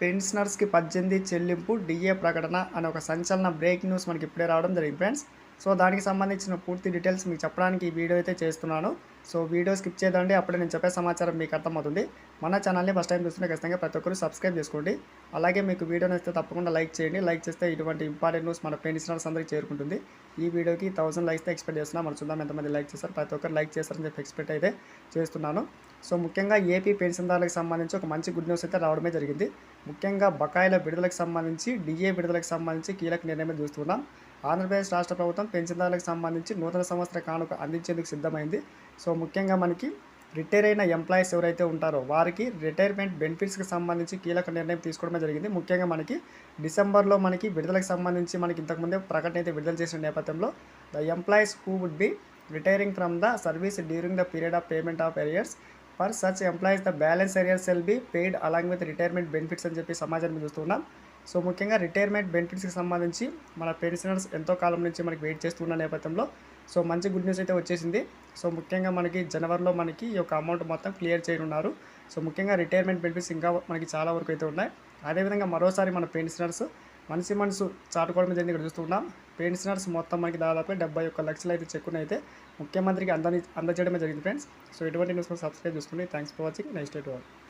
పెన్షనర్స్కి పద్దెనిమిది చెల్లింపు డిఏ ప్రకటన అనే ఒక సంచలన బ్రేక్ న్యూస్ మనకి ఇప్పుడే రావడం జరిగింది ఫ్రెండ్స్. సో దానికి సంబంధించిన పూర్తి డీటెయిల్స్ మీకు చెప్పడానికి ఈ వీడియో అయితే చేస్తున్నాను. సో వీడియో స్కిప్ చేయదండి. అప్పుడే నేను చెప్పే సమాచారం మీకు అర్థమవుతుంది. మన ఛానల్ని ఫస్ట్ టైం చూస్తుంటే ఖచ్చితంగా ప్రతి ఒక్కరు సబ్స్క్రైబ్ చేసుకోండి. అలాగే మీకు వీడియో నచ్చితే తప్పకుండా లైక్ చేయండి. లైక్ చేస్తే ఇటువంటి ఇంపార్టెంట్ న్యూస్ మన పెన్షనర్స్ అందరికీ చేరుకుంటుంది. ఈ వీడియోకి థౌసండ్ లైక్స్ ఎక్స్పెక్ట్ చేస్తున్నాను మనం చూద్దాం ఎంతమంది లైక్ చేస్తారు ప్రతి ఒక్కరు లైక్ చేస్తారని చెప్పి ఎక్స్పెక్ట్ అయితే చేస్తున్నాను. సో ముఖ్యంగా ఏపీ పెన్షన్దారులకు సంబంధించి ఒక మంచి గుడ్ న్యూస్ అయితే రావడమే జరిగింది. ముఖ్యంగా బకాయిల విడుదలకు సంబంధించి డిఏ విడుదలకు సంబంధించి కీలక నిర్ణయం చూస్తున్నాం. ఆంధ్రప్రదేశ్ రాష్ట్ర ప్రభుత్వం పెన్షన్దారులకు సంబంధించి నూతన సంవత్సర కానుక అందించేందుకు సిద్ధమైంది. సో ముఖ్యంగా మనకి రిటైర్ అయిన ఎంప్లాయీస్ ఎవరైతే ఉంటారో వారికి రిటైర్మెంట్ బెనిఫిట్స్కి సంబంధించి కీలక నిర్ణయం తీసుకోవడమే జరిగింది. ముఖ్యంగా మనకి డిసెంబర్లో మనకి విడుదలకు సంబంధించి మనకి ఇంతకుముందే ప్రకటన అయితే విడుదల చేసిన నేపథ్యంలో the employees who would be retiring from the service during the period of payment of arrears for such employees the balance arrears shall be paid along with retirement benefits అని చెప్పి సమాచారం చూస్తున్నాం. సో ముఖ్యంగా రిటైర్మెంట్ బెనిఫిట్స్కి సంబంధించి మన pensioners ఎంతో కాలం నుంచి మనకి వెయిట్ చేస్తున్న నేపథ్యంలో సో మంచి గుడ్ న్యూస్ అయితే వచ్చేసింది. సో ముఖ్యంగా మనకి జనవరిలో మనకి ఈ యొక్క అమౌంట్ మొత్తం క్లియర్ చేయనున్నారు. సో ముఖ్యంగా రిటైర్మెంట్ బెనిఫిట్స్ ఇంకా మనకి చాలా వరకు అయితే ఉన్నాయి. అదేవిధంగా మరోసారి మన పెన్షనర్స్ మనిషి మనసు చాటుకోవడం జరిగింది. ఇక్కడ చూస్తున్నాం. పెన్షనర్స్ మొత్తం మనకి దాదాపు డెబ్బై ఒక్క లక్షలు అయితే చెక్కును అయితే ముఖ్యమంత్రికి అందని అందజేయడమే జరిగింది ఫ్రెండ్స్. సో ఎటువంటి న్యూస్ సబ్స్క్రైబ్ చేసుకోండి. Thanks for watching. Next eight వాళ్ళు